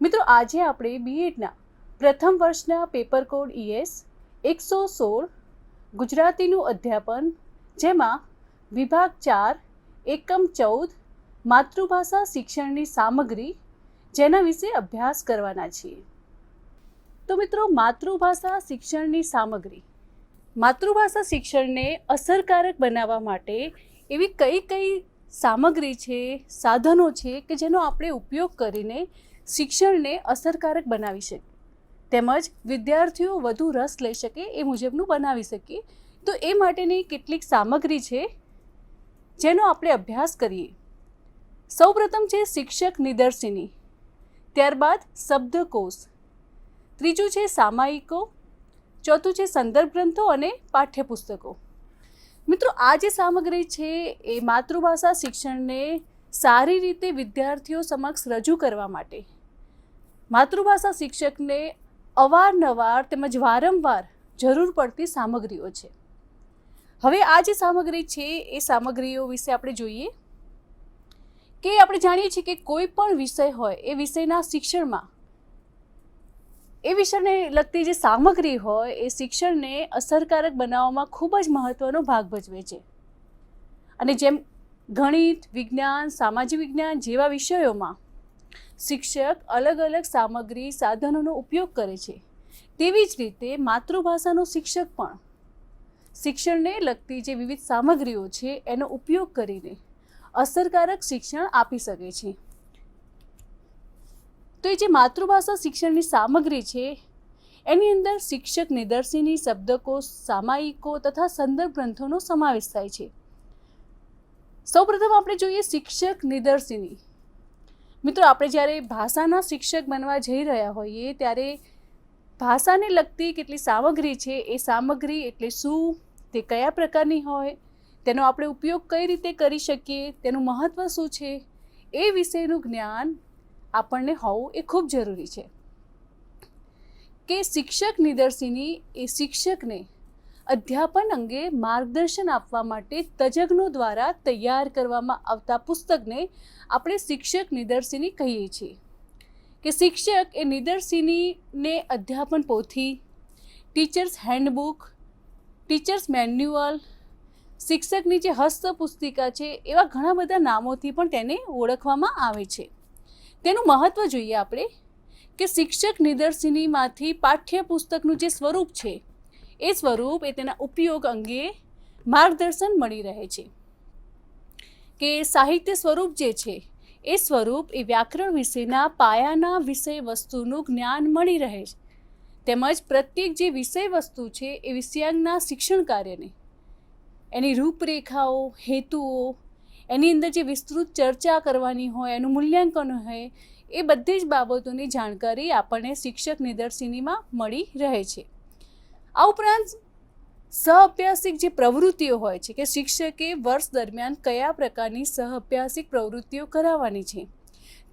મિત્રો, આજે આપણે બીએડના પ્રથમ વર્ષના પેપર કોડ ઈએસ એકસો સોળ ગુજરાતીનું અધ્યાપન, જેમાં વિભાગ ચાર, એકમ ચૌદ, માતૃભાષા શિક્ષણની સામગ્રી, જેના વિશે અભ્યાસ કરવાના છીએ. તો મિત્રો, માતૃભાષા શિક્ષણની સામગ્રી. માતૃભાષા શિક્ષણને અસરકારક બનાવવા માટે એવી કઈ કઈ સામગ્રી છે, સાધનો છે કે જેનો આપણે ઉપયોગ કરીને શિક્ષણને અસરકારક બનાવી શકીએ તેમજ વિદ્યાર્થીઓ વધુ રસ લઈ શકે એ મુજબનું બનાવી શકીએ તો એ માટેની કેટલીક સામગ્રી છે જેનો આપણે અભ્યાસ કરીએ. સૌપ્રથમ છે શિક્ષક નિદર્શિની. ત્યારબાદ શબ્દકોશ. ત્રીજું છે સામાયિકો. ચોથું છે સંદર્ભ ગ્રંથો અને પાઠ્યપુસ્તકો. મિત્રો, આ જે સામગ્રી છે એ માતૃભાષા શિક્ષણને સારી રીતે વિદ્યાર્થીઓ સમક્ષ રજૂ કરવા માટે માતૃભાષા શિક્ષકને અવારનવાર તેમજ વારંવાર જરૂર પડતી સામગ્રીઓ છે. હવે આ જે સામગ્રી છે, એ સામગ્રીઓ વિશે આપણે જોઈએ કે આપણે જાણીએ છીએ કે કોઈ પણ વિષય હોય, એ વિષયના શિક્ષણમાં, એ વિષયને લગતી જે સામગ્રી હોય, એ શિક્ષણને અસરકારક બનાવવામાં ખૂબ જ મહત્ત્વનો ભાગ ભજવે છે. અને જેમ ગણિત, વિજ્ઞાન, સામાજિક વિજ્ઞાન જેવા વિષયોમાં શિક્ષક અલગ અલગ સામગ્રી, સાધનોનો ઉપયોગ કરે છે. તેવી જ રીતે માતૃભાષાનો શિક્ષક પણ. શિક્ષણને લગતી જે વિવિધ સામગ્રીઓ છે, એનો ઉપયોગ કરીને અસરકારક શિક્ષણ આપી શકે છે. તો એ જે માતૃભાષા શિક્ષણની સામગ્રી છે, એની અંદર શિક્ષક નિદર્શિની, શબ્દકો, સામાયિકો તથા સંદર્ભ ગ્રંથોનો સમાવેશ થાય છે. સૌપ્રથમ આપણે જોઈએ શિક્ષક નિદર્શિની. મિત્રો, આપણે જ્યારે ભાષાના શિક્ષક બનવા જઈ રહ્યા હોઈએ, ત્યારે ભાષાને લગતી કેટલી સામગ્રી છે, એ સામગ્રી એટલે શું, તે કયા પ્રકારની હોય, તેનો આપણે ઉપયોગ કઈ રીતે કરી શકીએ, તેનું મહત્ત્વ શું છે, એ વિશેનું જ્ઞાન આપણને હોવું એ ખૂબ જરૂરી છે. કે શિક્ષક નિદર્શિની એ શિક્ષકને અધ્યાપન અંગે માર્ગદર્શન આપવા માટે તજજ્ઞો દ્વારા તૈયાર કરવામાં આવતા પુસ્તકને આપણે શિક્ષક નિદર્શિની કહીએ છીએ. કે શિક્ષક એ નિદર્શિનીને અધ્યાપન પોથી, ટીચર્સ હેન્ડબુક, ટીચર્સ મેન્યુઅલ, શિક્ષકની જે હસ્ત પુસ્તિકા છે એવા ઘણા બધા નામોથી પણ તેને ઓળખવામાં આવે છે. તેનું મહત્ત્વ જોઈએ આપણે કે શિક્ષક નિદર્શિનીમાંથી પાઠ્યપુસ્તકનું જે સ્વરૂપ છે એ સ્વરૂપ એ તેના ઉપયોગ અંગે માર્ગદર્શન મળી રહે છે. કે સાહિત્ય સ્વરૂપ જે છે, એ સ્વરૂપ એ વ્યાકરણ વિશેના પાયાના વિષય વસ્તુનું જ્ઞાન મળી રહે છે. તેમજ પ્રત્યેક જે વિષય વસ્તુ છે, એ વિષયાંગના શિક્ષણ કાર્યને, એની રૂપરેખાઓ, હેતુઓ, એની અંદર જે વિસ્તૃત ચર્ચા કરવાની હોય, એનું મૂલ્યાંકન હોય, એ બધી જ બાબતોની જાણકારી આપણને શિક્ષક નિદર્શિનીમાં મળી રહે છે. આ ઉપરાંત સહઅભ્યાસિક જે પ્રવૃત્તિઓ હોય છે કે શિક્ષકે વર્ષ દરમિયાન કયા પ્રકારની સહઅભ્યાસિક પ્રવૃત્તિઓ કરાવવાની છે,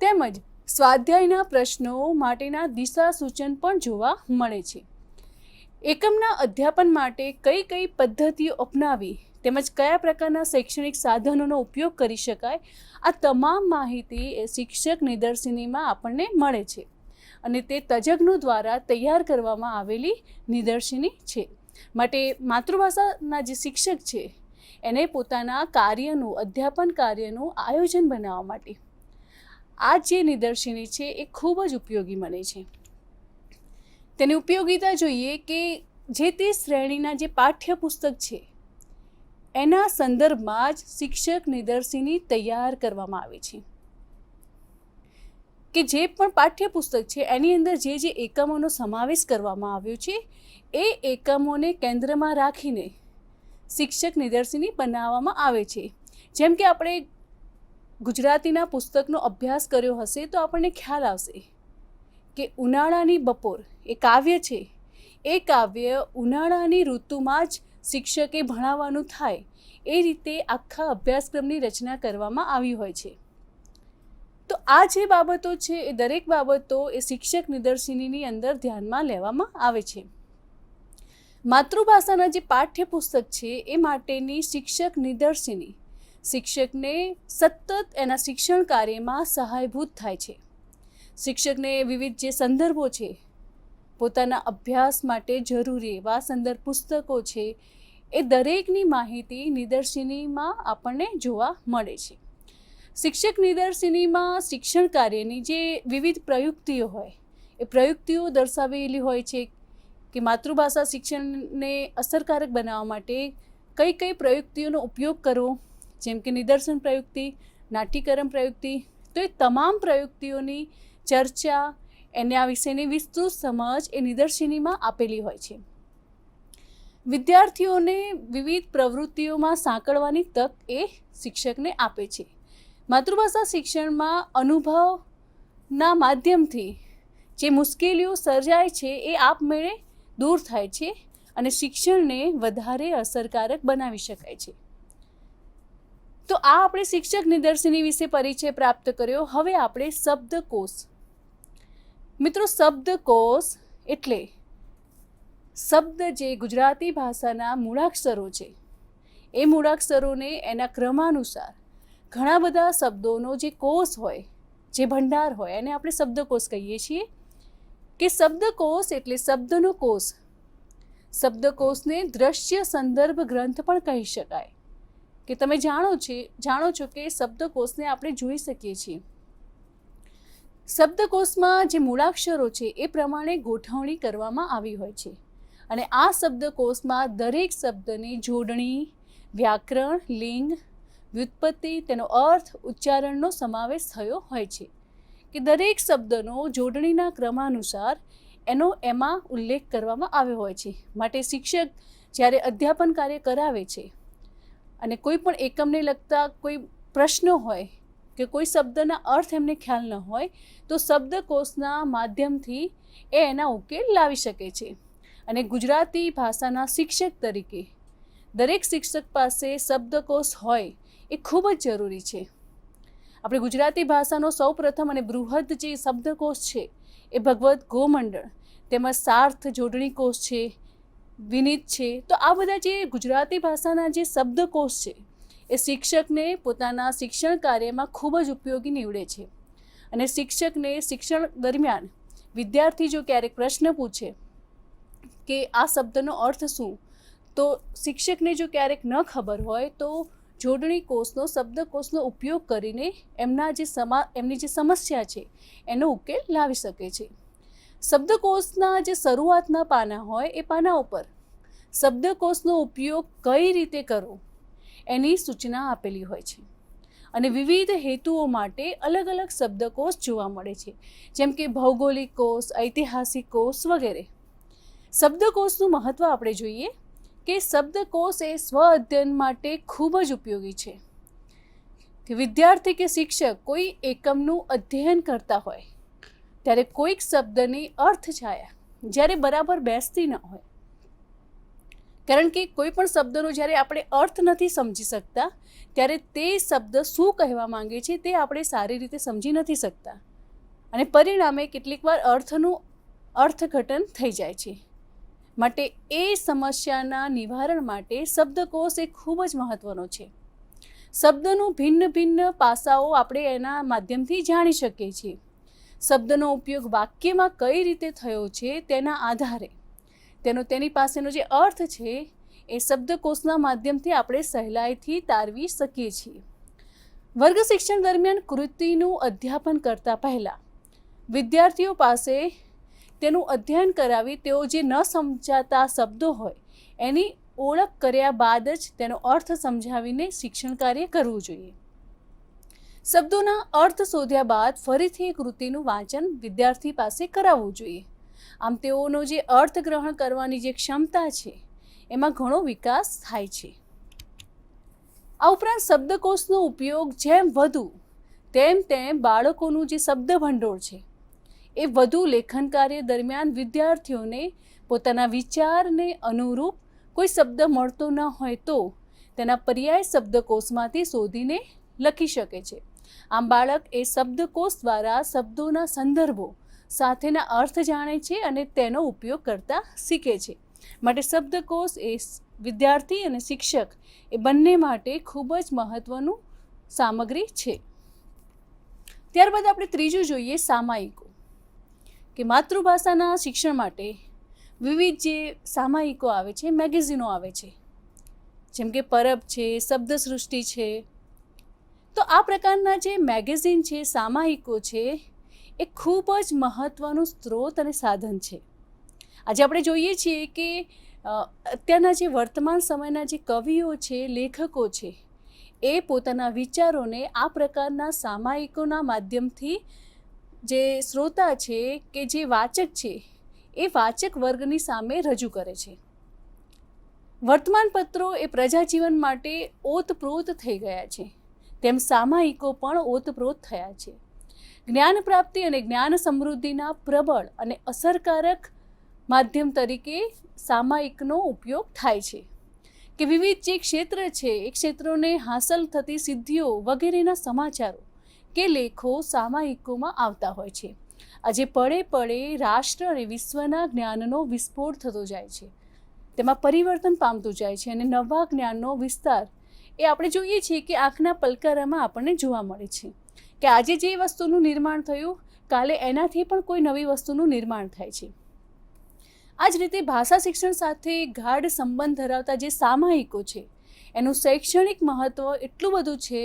તેમજ સ્વાધ્યાયના પ્રશ્નો માટેના દિશા સૂચન પણ જોવા મળે છે. એકમના અધ્યાપન માટે કઈ કઈ પદ્ધતિઓ અપનાવી, તેમજ કયા પ્રકારના શૈક્ષણિક સાધનોનો ઉપયોગ કરી શકાય, આ તમામ માહિતી એ શિક્ષક નિદર્શિનીમાં આપણને મળે છે. અને તે તજજ્ઞો દ્વારા તૈયાર કરવામાં આવેલી નિદર્શિની છે. માટે માતૃભાષાના જે શિક્ષક છે, એને પોતાના કાર્યનું, અધ્યાપન કાર્યનું આયોજન બનાવવા માટે. આ જે નિદર્શિની છે, એ ખૂબ જ ઉપયોગી બને છે. તેની ઉપયોગિતા જોઈએ કે જે તે શ્રેણીના જે પાઠ્યપુસ્તક છે, એના સંદર્ભમાં જ શિક્ષક નિદર્શિની તૈયાર કરવામાં આવે છે. કે જે પણ પાઠ્યપુસ્તક છે, એની અંદર જે જે એકમોનો સમાવેશ કરવામાં આવ્યો છે, એ એકમોને કેન્દ્રમાં રાખીને શિક્ષક નિદર્શિની બનાવવામાં આવે છે. જેમ કે આપણે ગુજરાતીના પુસ્તકનો અભ્યાસ કર્યો હશે તો આપણને ખ્યાલ આવશે કે ઉનાળાની બપોર એ કાવ્ય છે. એ કાવ્ય ઉનાળાની ઋતુમાં જ શિક્ષકે ભણાવવાનું થાય. એ રીતે આખા અભ્યાસક્રમની રચના કરવામાં આવી હોય છે. તો આ જે બાબતો છે એ દરેક બાબતો એ શિક્ષક નિદર્શિનીની અંદર ધ્યાનમાં લેવામાં આવે છે. માતૃભાષાના જે પાઠ્યપુસ્તક છે એ માટેની શિક્ષક નિદર્શિની શિક્ષકને સતત એના શિક્ષણ કાર્યમાં સહાયભૂત થાય છે. શિક્ષકને વિવિધ જે સંદર્ભો છે, પોતાના અભ્યાસ માટે જરૂરી એવા સંદર્ભ પુસ્તકો છે, એ દરેકની માહિતી નિદર્શિનીમાં આપણને જોવા મળે છે. શિક્ષક નિદર્શિનીમાં શિક્ષણ કાર્યની જે વિવિધ પ્રયુક્તિઓ હોય, એ પ્રયુક્તિઓ દર્શાવેલી હોય છે કે માતૃભાષા શિક્ષણને અસરકારક બનાવવા માટે કઈ કઈ પ્રયુક્તિઓનો ઉપયોગ કરવો, જેમ કે નિદર્શન પ્રયુક્તિ નાટ્યકરણ પ્રયુક્તિ, તો એ તમામ પ્રયુક્તિઓની ચર્ચા, એના વિશેની વિસ્તૃત સમજ એ નિદર્શિનીમાં આપેલી હોય છે. વિદ્યાર્થીઓને વિવિધ પ્રવૃત્તિઓમાં સાંકળવાની તક એ શિક્ષકને આપે છે. માતૃભાષા શિક્ષણમાં અનુભવના માધ્યમથી જે મુશ્કેલીઓ સર્જાય છે એ આપમેળે દૂર થાય છે અને શિક્ષણને વધારે અસરકારક બનાવી શકાય છે. તો આ આપણે શિક્ષક નિદર્શની વિશે પરિચય પ્રાપ્ત કર્યો. હવે આપણે શબ્દકોશ. મિત્રો, શબ્દકોશ એટલે શબ્દ જે ગુજરાતી ભાષાના મૂળાક્ષરો છે. એ મૂળાક્ષરોને એના ક્રમાનુસાર ઘણા બધા શબ્દોનો જે કોષ હોય, જે ભંડાર હોય, એને આપણે શબ્દકોષ કહીએ છીએ કે શબ્દકોષ એટલે શબ્દનો કોષ. શબ્દકોષને દ્રશ્ય સંદર્ભ ગ્રંથ પણ કહી શકાય. કે તમે જાણો છે, જાણો છો કે શબ્દકોષને આપણે જોઈ શકીએ છીએ. શબ્દકોષમાં જે મૂળાક્ષરો છે, એ પ્રમાણે ગોઠવણી કરવામાં આવી હોય છે. અને આ શબ્દકોષમાં દરેક શબ્દની જોડણી, વ્યાકરણ, લિંગ વ્યુત્પત્તિ, તેનો અર્થ ઉચ્ચારણનો સમાવેશ થયો હોય છે. કે દરેક શબ્દનો જોડણીના ક્રમાનુસાર એનો એમાં ઉલ્લેખ કરવામાં આવ્યો હોય છે. માટે શિક્ષક જ્યારે અધ્યાપન કાર્ય કરાવે છે અને કોઈ પણ એકમને લગતા કોઈ પ્રશ્નો હોય કે કોઈ શબ્દના અર્થ એમને ખ્યાલ ન હોય, તો શબ્દકોશના માધ્યમથી એ એના ઉકેલ લાવી શકે છે. અને ગુજરાતી ભાષાના શિક્ષક તરીકે દરેક શિક્ષક પાસે શબ્દકોશ હોય એ ખૂબ જ જરૂરી છે. આપણે ગુજરાતી ભાષાનો સૌપ્રથમ અને બૃહદ જે શબ્દકોશ છે, એ ભગવદ્ ગોમંડળ તેમજ સાર્થ જોડણી કોષ છે, વિનિત છે, તો આ બધા જે ગુજરાતી ભાષાના જે શબ્દકોશ છે, એ શિક્ષકને પોતાના શિક્ષણ કાર્યમાં ખૂબ જ ઉપયોગી નીવડે છે. અને શિક્ષકને શિક્ષણ દરમિયાન વિદ્યાર્થી જો ક્યારેક પ્રશ્ન પૂછે કે આ શબ્દનો અર્થ શું, તો શિક્ષકને જો ક્યારેક ન ખબર હોય તો જોડણી કોષનો, શબ્દકોષનો ઉપયોગ કરીને એમના જે સમા, એમની જે સમસ્યા છે, એનો ઉકેલ લાવી શકે છે. શબ્દકોષના જે શરૂઆતના પાના હોય એ પાના ઉપર શબ્દકોષનો ઉપયોગ કઈ રીતે કરવો એની સૂચના આપેલી હોય છે. અને વિવિધ હેતુઓ માટે અલગ અલગ શબ્દકોષ જોવા મળે છે, જેમ કે ભૌગોલિક કોષ, ઐતિહાસિક કોષ વગેરે. શબ્દકોષનું મહત્ત્વ આપણે જોઈએ કે શબ્દકોશ એ સ્વ અધ્યયન માટે ખૂબ જ ઉપયોગી છે. કે વિદ્યાર્થી કે શિક્ષક કોઈ એકમનું અધ્યયન કરતા હોય, ત્યારે કોઈક શબ્દની અર્થ છાયા, જ્યારે બરાબર બેસતી ન હોય. કારણ કે કોઈ પણ શબ્દનો જ્યારે આપણે અર્થ નથી સમજી શકતા, ત્યારે તે શબ્દ શું કહેવા માંગે છે તે આપણે સારી રીતે સમજી નથી શકતા. અને પરિણામે કેટલીકવાર અર્થનું અર્થઘટન થઈ જાય છે. માટે એ સમસ્યાના નિવારણ માટે શબ્દકોશ એ ખૂબ જ મહત્ત્વનો છે. શબ્દનું ભિન્ન ભિન્ન પાસાઓ આપણે એના માધ્યમથી જાણી શકીએ છીએ. શબ્દનો ઉપયોગ વાક્યમાં કઈ રીતે થયો છે તેના આધારે. તેનો તેની પાસેનો જે અર્થ છે એ શબ્દકોશના માધ્યમથી આપણે સહેલાઈથી તારવી શકીએ છીએ. વર્ગ શિક્ષણ દરમિયાન કૃતિનું અધ્યાપન કરતા પહેલાં વિદ્યાર્થીઓ પાસે તેનું અધ્યયન કરાવી તેઓ જે ન સમજાતા શબ્દો હોય, એની ઓળખ કર્યા બાદ જ તેનો અર્થ સમજાવીને શિક્ષણ કાર્ય કરવું જોઈએ. શબ્દોના અર્થ શોધ્યા બાદ ફરીથી કૃતિનું વાંચન વિદ્યાર્થી પાસે કરાવવું જોઈએ. આમ તેઓનો જે અર્થ ગ્રહણ કરવાની જે ક્ષમતા છે, એમાં ઘણો વિકાસ થાય છે. આ ઉપરાંત શબ્દકોશનો ઉપયોગ જેમ વધુ, તેમ તેમ બાળકોનું જે શબ્દ ભંડોળ છે એ વધુ લેખન કાર્ય દરમિયાન વિદ્યાર્થીઓને પોતાના વિચારને અનુરૂપ કોઈ શબ્દ મળતો ન હોય તો તેના પર્યાય શબ્દકોશમાંથી શોધીને લખી શકે છે. આમ બાળક એ શબ્દકોશ દ્વારા શબ્દોના સંદર્ભો સાથેના અર્થ જાણે છે અને તેનો ઉપયોગ કરતા શીખે છે. માટે શબ્દકોશ એ વિદ્યાર્થી અને શિક્ષક એ બંને માટે ખૂબ જ મહત્ત્વનું સામગ્રી છે. ત્યારબાદ આપણે ત્રીજું જોઈએ સામાયિકો. કે માતૃભાષાના શિક્ષણ માટે વિવિધ જે સામાયિકો આવે છે, મેગેઝિનો આવે છે. જેમ કે પરબ છે શબ્દ સૃષ્ટિ છે. તો આ પ્રકારના જે મેગેઝિન છે, સામાયિકો છે, એ ખૂબ જ મહત્ત્વનું સ્ત્રોત અને સાધન છે. આજે આપણે જોઈએ છીએ કે અત્યારના જે વર્તમાન સમયના જે કવિઓ છે, લેખકો છે, એ પોતાના વિચારોને આ પ્રકારના સામાયિકોના માધ્યમથી જે શ્રોતા છે કે જે વાચક છે, એ વાચક વર્ગની સામે રજૂ કરે છે. વર્તમાનપત્રો એ પ્રજાજીવન માટે ઓતપ્રોત થઈ ગયા છે. તેમ સામાયિકો પણ ઓતપ્રોત થયા છે. જ્ઞાન પ્રાપ્તિ અને જ્ઞાન સમૃદ્ધિના પ્રબળ અને અસરકારક માધ્યમ તરીકે સામાયિકનો ઉપયોગ થાય છે. કે વિવિધ જે ક્ષેત્ર છે, એ ક્ષેત્રોને હાંસલ થતી સિદ્ધિઓ વગેરેના સમાચારો કે લેખો સામાયિકોમાં આવતા હોય છે. આજે પળે પળે રાષ્ટ્ર અને વિશ્વના જ્ઞાનનો વિસ્ફોટ થતો જાય છે. તેમાં પરિવર્તન પામતું જાય છે અને નવા જ્ઞાનનો વિસ્તાર એ આપણે જોઈએ છીએ કે આંખના પલકારામાં આપણને જોવા મળે છે. કે આજે જે વસ્તુનું નિર્માણ થયું, કાલે એનાથી પણ કોઈ નવી વસ્તુનું નિર્માણ થાય છે. આ જ રીતે ભાષા શિક્ષણ સાથે ગાઢ સંબંધ ધરાવતા જે સામાયિકો છે, એનું શૈક્ષણિક મહત્ત્વ એટલું બધું છે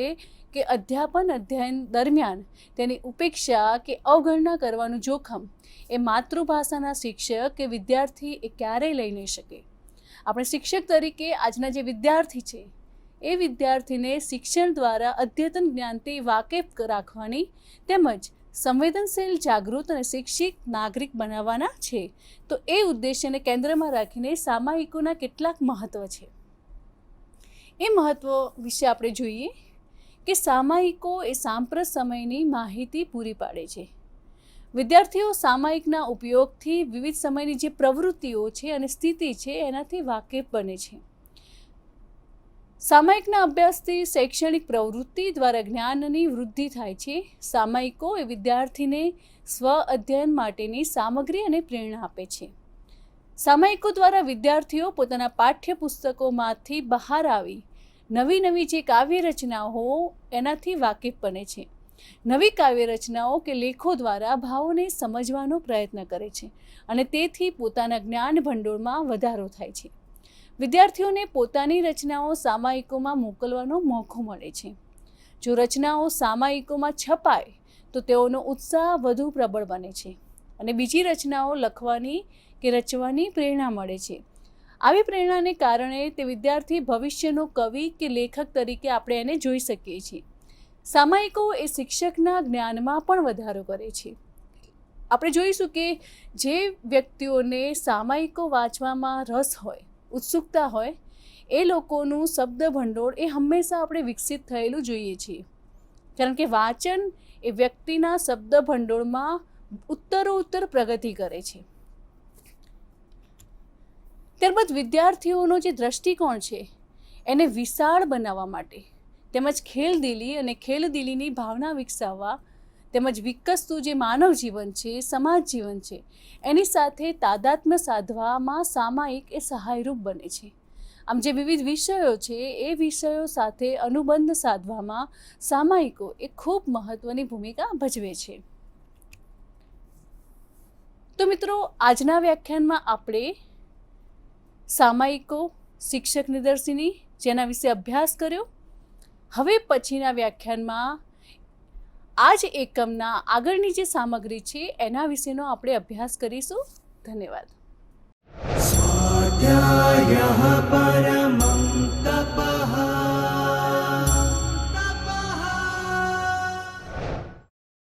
કે અધ્યાપન અધ્યયન દરમિયાન તેની ઉપેક્ષા કે અવગણના કરવાનું જોખમ એ માતૃભાષાના શિક્ષક કે વિદ્યાર્થી એ ક્યારેય લઈ નહીં શકે. આપણે શિક્ષક તરીકે આજના જે વિદ્યાર્થી છે, એ વિદ્યાર્થીને શિક્ષણ દ્વારા અદ્યતન જ્ઞાનથી વાકેફ રાખવાની તેમજ સંવેદનશીલ, જાગૃત અને શિક્ષિત નાગરિક બનાવવાના છે. તો એ ઉદ્દેશ્યને કેન્દ્રમાં રાખીને સામાયિકોના કેટલાક મહત્ત્વ છે. એ મહત્ત્વ વિશે આપણે જોઈએ. કે સામાયિકો એ સાંપ્રત સમયની માહિતી પૂરી પાડે છે. વિદ્યાર્થીઓ સામાયિકના ઉપયોગથી વિવિધ સમયની જે પ્રવૃત્તિઓ છે અને સ્થિતિ છે એનાથી વાકેફ બને છે. સામાયિકના અભ્યાસથી શૈક્ષણિક પ્રવૃત્તિ દ્વારા જ્ઞાનની વૃદ્ધિ થાય છે. સામાયિકો એ વિદ્યાર્થીને સ્વ અધ્યયન માટેની સામગ્રી અને પ્રેરણા આપે છે. સામાયિકો દ્વારા વિદ્યાર્થીઓ પોતાના પાઠ્યપુસ્તકોમાંથી બહાર આવી નવી નવી જે કાવ્ય રચનાઓ એનાથી વાકેફ બને છે. નવી કાવ્ય રચનાઓ કે લેખો દ્વારા ભાવોને સમજવાનો પ્રયત્ન કરે છે અને તેથી પોતાના જ્ઞાન ભંડોળમાં વધારો થાય છે. વિદ્યાર્થીઓને પોતાની રચનાઓ સામાયિકોમાં મોકલવાનો મોકો મળે છે. જો રચનાઓ સામાયિકોમાં છપાય, તો તેઓનો ઉત્સાહ વધુ પ્રબળ બને છે અને બીજી રચનાઓ લખવાની કે રચવાની પ્રેરણા મળે છે. આવી પ્રેરણાને કારણે તે વિદ્યાર્થી ભવિષ્યનો કવિ કે લેખક તરીકે આપણે એને જોઈ શકીએ છીએ. સામાયિકો એ શિક્ષકના જ્ઞાનમાં પણ વધારો કરે છે. આપણે જોઈશું કે જે વ્યક્તિઓને સામાયિકો વાંચવામાં રસ હોય, ઉત્સુકતા હોય, એ લોકોનું શબ્દ ભંડોળ એ હંમેશા આપણે વિકસિત થયેલું જોઈએ છીએ. કારણ કે વાંચન એ વ્યક્તિના શબ્દ ભંડોળમાં ઉત્તરોત્તર પ્રગતિ કરે છે. ત્યારબાદ વિદ્યાર્થીઓનો જે દ્રષ્ટિકોણ છે, એને વિશાળ બનાવવા માટે, તેમજ ખેલદિલી અને ખેલદિલીની ભાવના વિકસાવવા, તેમજ વિકસતું જે માનવ જીવન છે, સમાજ જીવન છે, એની સાથે તાદાત્મ્ય સાધવામાં સામાયિક એ સહાયરૂપ બને છે. આમ જે વિવિધ વિષયો છે, એ વિષયો સાથે અનુબંધ સાધવામાં સામાયિકો એ ખૂબ મહત્ત્વની ભૂમિકા ભજવે છે. તો મિત્રો, આજના વ્યાખ્યાનમાં આપણે સામાયિકો, શિક્ષક નિદર્શિની જેના વિશે અભ્યાસ કર્યો. હવે પછીના વ્યાખ્યાનમાં આ જ એકમના આગળની જે સામગ્રી છે એના વિશેનો આપણે અભ્યાસ કરીશું. ધન્યવાદ. પરમ